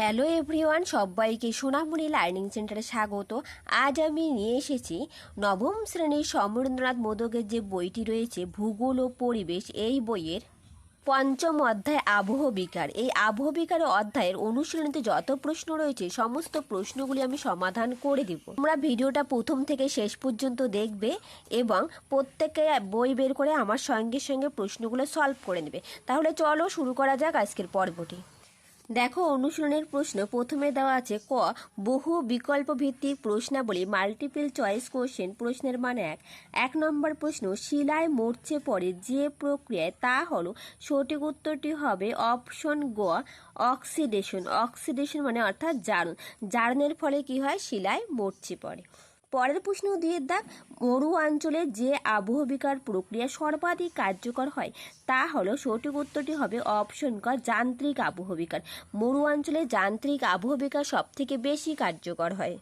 Hello everyone সবাইকে সোনামণি learning সেন্টারে স্বাগত। আজ আমি নিয়ে এসেছি নবম শ্রেণির সমরেন্দ্রনাথ মোদকের যে বইটি রয়েছে, ভূগোল ও পরিবেশ, এই বইয়ের পঞ্চম অধ্যায় আবহ বিকার। এই আবহ বিকারের অধ্যায়ের অনুশীলনীতে যত প্রশ্ন রয়েছে, সমস্ত প্রশ্নগুলি আমি সমাধান করে দিব। তোমরা ভিডিওটা প্রথম থেকে শেষ পর্যন্ত দেখবে এবং প্রত্যেকে বই বের করে আমার সঙ্গে সঙ্গে প্রশ্নগুলো সলভ করে নেবে। তাহলে চলো শুরু করা যাক আজকের পর্বটি। দেখো, অনুশীলনের প্রশ্ন প্রথমে দেওয়া আছে ক, বহু বিকল্প ভিত্তিক প্রশ্নাবলী মাল্টিপল চয়েস কোশ্চেন প্রশ্নের মান এক। এক নম্বর প্রশ্ন, শিলায় মরচে পড়ে যে প্রক্রিয়ায়, তা হলো সঠিক উত্তরটি হবে অপশন গ অক্সিডেশন অক্সিডেশন মানে অর্থাৎ জারণ। জারণের ফলে কি হয়? শিলায় মরচে পড়ে পরের প্রশ্ন দিয়ে দাগ মরু অঞ্চলে যে আবহবিকার প্রক্রিয়া সর্বাধিক কার্যকর হয়, তা হলো সঠিক উত্তরটি হবে অপশন ক, যান্ত্রিক আবহবিকার। মরু অঞ্চলে যান্ত্রিক আবহবিকার সব থেকে বেশি কার্যকর হয়।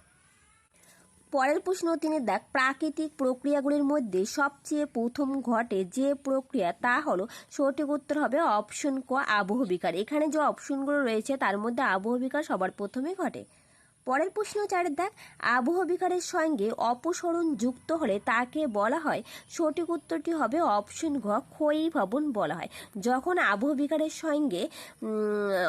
পরের প্রশ্ন তিনি দেখ প্রাকৃতিক প্রক্রিয়াগুলির মধ্যে সবচেয়ে প্রথম ঘটে যে প্রক্রিয়া, তা হলো সঠিক উত্তর হবে অপশন ক, আবহবিকার। এখানে যে অপশনগুলো রয়েছে, তার মধ্যে আবহবিকার সবার প্রথমে ঘটে। পরের প্রশ্ন চারের দেখ আবহবিকারের সঙ্গে অপসরণ যুক্ত হলে তাকে বলা হয়, সঠিক উত্তরটি হবে অপশন ঘ ক্ষয়ী ভবন বলা হয়। যখন আবহবিকারের সঙ্গে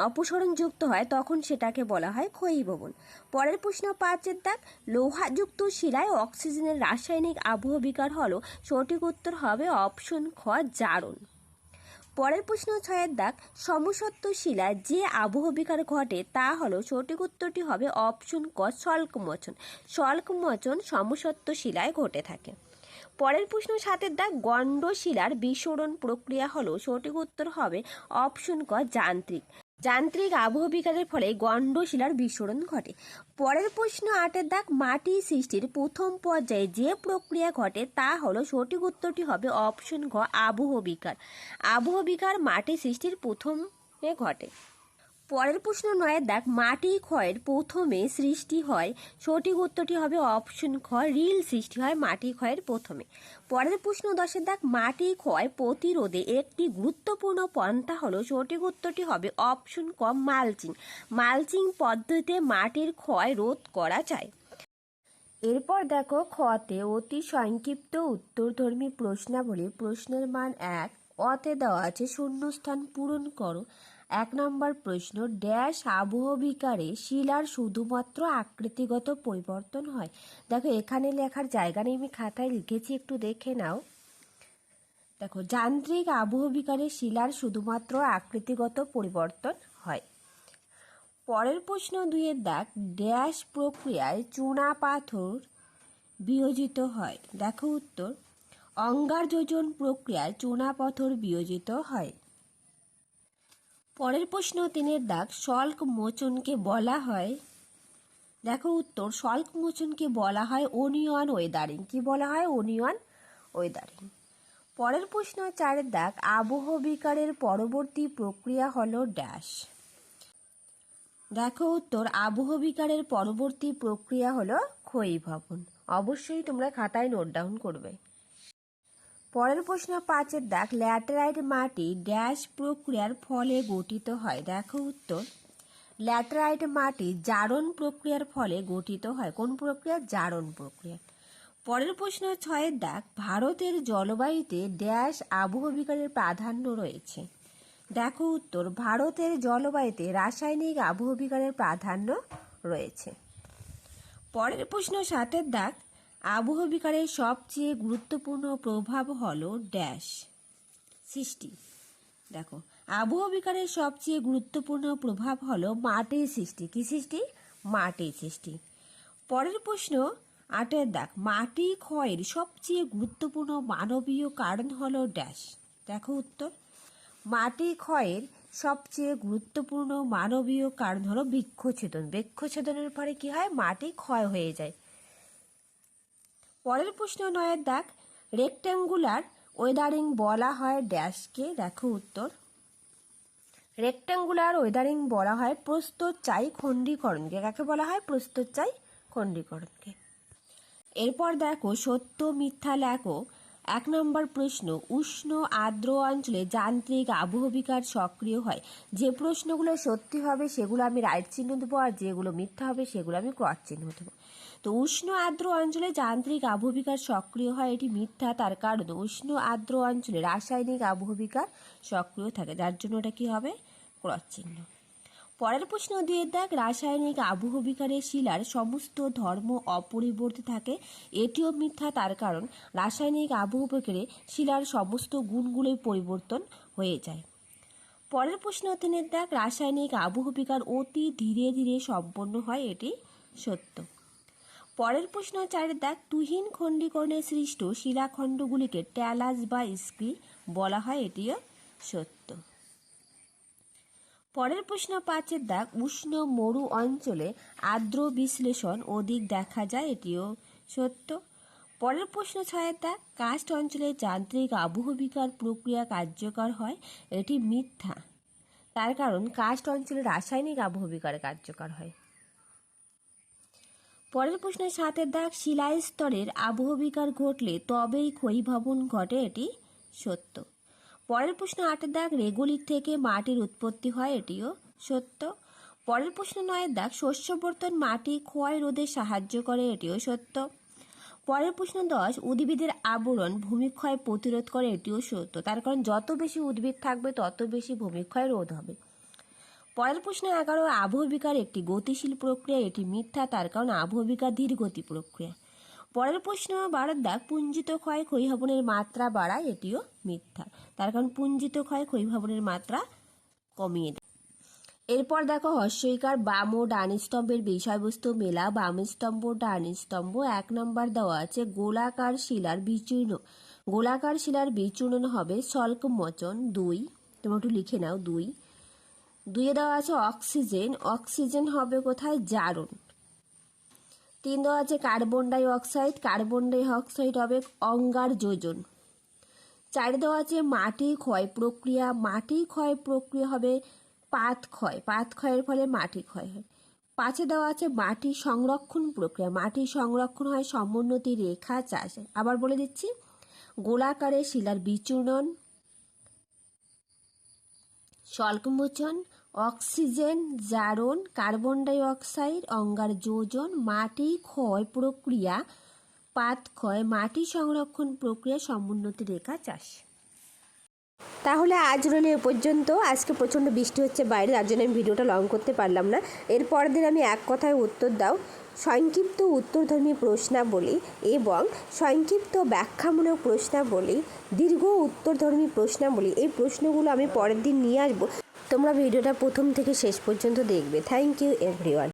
অপসরণ যুক্ত হয়, তখন সেটাকে বলা হয় ক্ষয়ী ভবন। পরের প্রশ্ন পাঁচের দাগ লোহাযুক্ত শিলায় অক্সিজেনের রাসায়নিক আবহবিকার হলো, সঠিক উত্তর হবে অপশন খ, জারণ। পরের প্রশ্ন ছয়ের দাগ। সমসত্ব শিলা যে আবহ বিকার ঘটে তা হলো সঠিক উত্তরটি হবে অপশন ক শল্কমচন শল্কমচন সমসত্ব শিলায় ঘটে থাকে। পরের প্রশ্ন সাতের দাগ, গণ্ডশিলার বিসরণ প্রক্রিয়া হলো সঠিক উত্তর হবে অপশন ক, যান্ত্রিক। যান্ত্রিক আবহ বিকারের ফলে গণ্ডশিলার বিস্ফোরণ ঘটে। পরের প্রশ্ন, আটের দাগ মাটি সৃষ্টির প্রথম পর্যায়ে যে প্রক্রিয়া ঘটে তা হলো সঠিক উত্তরটি হবে অপশন ঘ আবহ বিকার আবহ বিকার মাটি সৃষ্টির প্রথমে ঘটে। পরের প্রশ্ন নয়, দেখ, মাটি ক্ষয়ের প্রথমে সৃষ্টি হয়, সঠিক উত্তরটি হবে অপশন খ, রিল সৃষ্টি হয় মাটি ক্ষয়ের প্রথমে। পরের প্রশ্ন দশের, দেখ, মাটি ক্ষয় প্রতিরোধে একটি গুরুত্বপূর্ণ পন্থা হলো, সঠিক উত্তরটি হবে অপশন ক, মালচিং। মালচিং পদ্ধতিতে মাটির ক্ষয় রোধ করা যায়। এরপর দেখো খতে অতি সংক্ষিপ্ত উত্তরধর্মী প্রশ্নাবলী, প্রশ্নের মান এক অতে দেওয়া আছে শূন্যস্থান পূরণ করো। এক নম্বর প্রশ্ন, ড্যাশ আবহবিকারে শিলার শুধুমাত্র আকৃতিগত পরিবর্তন হয়। দেখো, এখানে লেখার জায়গা নেই, আমি খাতায় লিখেছি, একটু দেখে নাও। দেখো, যান্ত্রিক আবহবিকারে শিলার শুধুমাত্র আকৃতিগত পরিবর্তন হয়। পরের প্রশ্ন দুইয়ের দাগ ড্যাশ প্রক্রিয়ায় চুনা পাথর বিয়োজিত হয়। দেখো উত্তর অঙ্গার যোজন প্রক্রিয়ায় চুনা পাথর বিয়োজিত হয়। পরের প্রশ্ন তিনের দাগ, শল্ক মোচনকে বলা হয়। দেখো উত্তর, শল্ক মোচনকে বলা হয় অনিয়ন ওয়েদারিং। কি বলা হয়? Onion weathering. পরের প্রশ্ন চারের দাগ, আবহ বিকারের পরবর্তী প্রক্রিয়া হলো ড্যাশ। দেখো উত্তর, আবহ বিকারের পরবর্তী প্রক্রিয়া হলো ক্ষয়ীভবন অবশ্যই তোমরা খাতায় নোট ডাউন করবে। পরের প্রশ্ন পাঁচের দাগ ল্যাটেরাইট মাটি ড্যাশ প্রক্রিয়ার ফলে গঠিত হয়। দেখো উত্তর। ল্যাটেরাইট মাটি জারণ প্রক্রিয়ার ফলে গঠিত হয়। কোন প্রক্রিয়া? জারণ প্রক্রিয়া। পরের প্রশ্ন ছয়ের দাগ ভারতের জলবায়ুতে ড্যাশ আবহবিকারের প্রাধান্য রয়েছে। দেখো উত্তর। ভারতের জলবায়ুতে রাসায়নিক আবহবিকারের প্রাধান্য রয়েছে। পরের প্রশ্ন সাতের দাগ আবহবিকারের সবচেয়ে গুরুত্বপূর্ণ প্রভাব হলো ড্যাশ। সৃষ্টি। দেখো আবহবিকারের সবচেয়ে গুরুত্বপূর্ণ প্রভাব হলো মাটির সৃষ্টি। কি সৃষ্টি? মাটির সৃষ্টি। পরের প্রশ্ন, আটের দাগ। মাটি ক্ষয়ের সবচেয়ে গুরুত্বপূর্ণ মানবীয় কারণ হলো ড্যাশ। দেখো উত্তর। মাটি ক্ষয়ের সবচেয়ে গুরুত্বপূর্ণ মানবীয় কারণ হলো বৃক্ষছেদন। বৃক্ষছেদনের পরে কি হয়? মাটি ক্ষয় হয়ে যায়। পরের প্রশ্ন নয়ের দাগ রেক্ট্যাঙ্গুলার ওয়েদারিং বলা হয় ড্যাশকে। দেখো উত্তর। রেক্ট্যাঙ্গুলার ওয়েদারিং বলা হয় প্রস্তুত চাই খণ্ডীকরণকে। কাকে বলা হয়? প্রস্তুত চাই খণ্ডীকরণকে। এরপর দেখো সত্য মিথ্যা লেখো। এক নম্বর প্রশ্ন, উষ্ণ আর্দ্র অঞ্চলে যান্ত্রিক আবহবিকার সক্রিয় হয়। যে প্রশ্নগুলো সত্যি হবে, সেগুলো আমি রাইট চিহ্ন দেবো, আর যেগুলো মিথ্যা হবে, সেগুলো আমি ক্রস চিহ্ন দেবো। তো উষ্ণ আর্দ্র অঞ্চলে যান্ত্রিক আবহবিকার সক্রিয় হয়, এটি মিথ্যা, তার কারণ উষ্ণ আর্দ্র অঞ্চলে রাসায়নিক আবহবিকার সক্রিয় থাকে। যার জন্য ওটা কি হবে? ক্রস চিহ্ন। পরের প্রশ্ন দিয়ে দেখ, রাসায়নিক আবহবিকারে শিলার সমস্ত ধর্ম অপরিবর্তিত থাকে। এটিও মিথ্যা, তার কারণ রাসায়নিক আবহবিকারে শিলার সমস্ত গুণগুলোই পরিবর্তন হয়ে যায়। পরের প্রশ্ন তিনের দেখ, রাসায়নিক আবহবিকার অতি ধীরে ধীরে সম্পন্ন হয়, এটি সত্য। পরের প্রশ্ন চারের দেখ, তুহিন খণ্ডীকরণে সৃষ্ট শিলাখণ্ডগুলিকে ট্যালাস বা স্ক্রি বলা হয়, এটিও সত্য। পরের প্রশ্ন পাঁচের দাগ উষ্ণ মরু অঞ্চলে আর্দ্র বিশ্লেষণ অধিক দেখা যায়, এটিও সত্য। পরের প্রশ্ন দাগ কাস্ট অঞ্চলে যান্ত্রিক আবহবিকার প্রক্রিয়া কার্যকর হয়, এটি মিথ্যা। তার কারণ কাস্ট অঞ্চলে রাসায়নিক আবহবিকার কার্যকর হয়। পরের প্রশ্ন সাতের দাগ শিলায় স্তরের আবহবিকার ঘটলে তবেই ক্ষয়ীভবন ঘটে, এটি সত্য। পরের প্রশ্ন আটের দাগ রেগুলির থেকে মাটির উৎপত্তি হয়, এটিও সত্য। পরের প্রশ্ন নয়ের দাগ শস্যবর্তন মাটি ক্ষয় রোধে সাহায্য করে, এটিও সত্য। পরের প্রশ্ন দশ, উদ্ভিদের আবরণ ভূমিক্ষয় প্রতিরোধ করে, এটিও সত্য। তার কারণ যত বেশি উদ্ভিদ থাকবে, তত বেশি ভূমিক্ষয় রোধ হবে। পরের প্রশ্ন এগারো, আবহবিকার একটি গতিশীল প্রক্রিয়া, এটি মিথ্যা, তার কারণ আবহবিকার ধীরগতি প্রক্রিয়া। পরের প্রশ্ন বারোর দাগ পুঞ্জিত ক্ষয় ক্ষয়ীভবনের মাত্রা বাড়ায় এটিও মিথ্যা। তার কারণ পুঞ্জিত ক্ষয় ক্ষয়ীভবনের মাত্রা কমিয়ে দেয়। এরপর দেখো, হর্ষইকার বাম ও ডান স্তম্ভের বিষয়বস্তু মেলা। বাম স্তম্ভ, ডান স্তম্ভ, এক নম্বর দেওয়া আছে গোলাকার শিলার বিচূর্ণ। গোলাকার শিলার বিচূর্ণ হবে সল্ক মোচন দুই। তোমরা একটু লিখে নাও, দুই। দুইয়ে দেওয়া আছে অক্সিজেন। অক্সিজেন হবে কোথায়? জারণ। তিন দেওয়া আছে carbon dioxide carbon dioxide হবে অঙ্গার যোজন। চার দেওয়া আছে মাটি ক্ষয় প্রক্রিয়া। মাটি ক্ষয় প্রক্রিয়া হবে পাত ক্ষয়। পাত ক্ষয়ের ফলে মাটি ক্ষয় হয়। পাঁচে দেওয়া আছে মাটি সংরক্ষণ প্রক্রিয়া। মাটি সংরক্ষণ হয় সমোন্নতি রেখা চাষে। আবার বলে দিচ্ছি গোলাকারে শিলার বিচূর্ণন স্বল্পমোচন অক্সিজেন, জারণ, কার্বন ডাই অক্সাইড অঙ্গার যোজন, মাটি, ক্ষয় প্রক্রিয়া, পাত ক্ষয়, মাটি সংরক্ষণ প্রক্রিয়া সমুন্নতি রেখা চাষ। তাহলে আজ রইল এ পর্যন্ত। আজকে প্রচণ্ড বৃষ্টি হচ্ছে বাইরে, তার জন্য আমি ভিডিওটা লং করতে পারলাম না। এর পরের দিন আমি এক কথায় উত্তর দাও। সংক্ষিপ্ত উত্তরধর্মী প্রশ্নাবলী এবং সংক্ষিপ্ত ব্যাখ্যামূলক প্রশ্নাবলী, দীর্ঘ উত্তরধর্মী প্রশ্নাবলী, এই প্রশ্নগুলো আমি পরের দিন নিয়ে আসব। তোমরা ভিডিওটা প্রথম থেকে শেষ পর্যন্ত দেখবে। Thank you everyone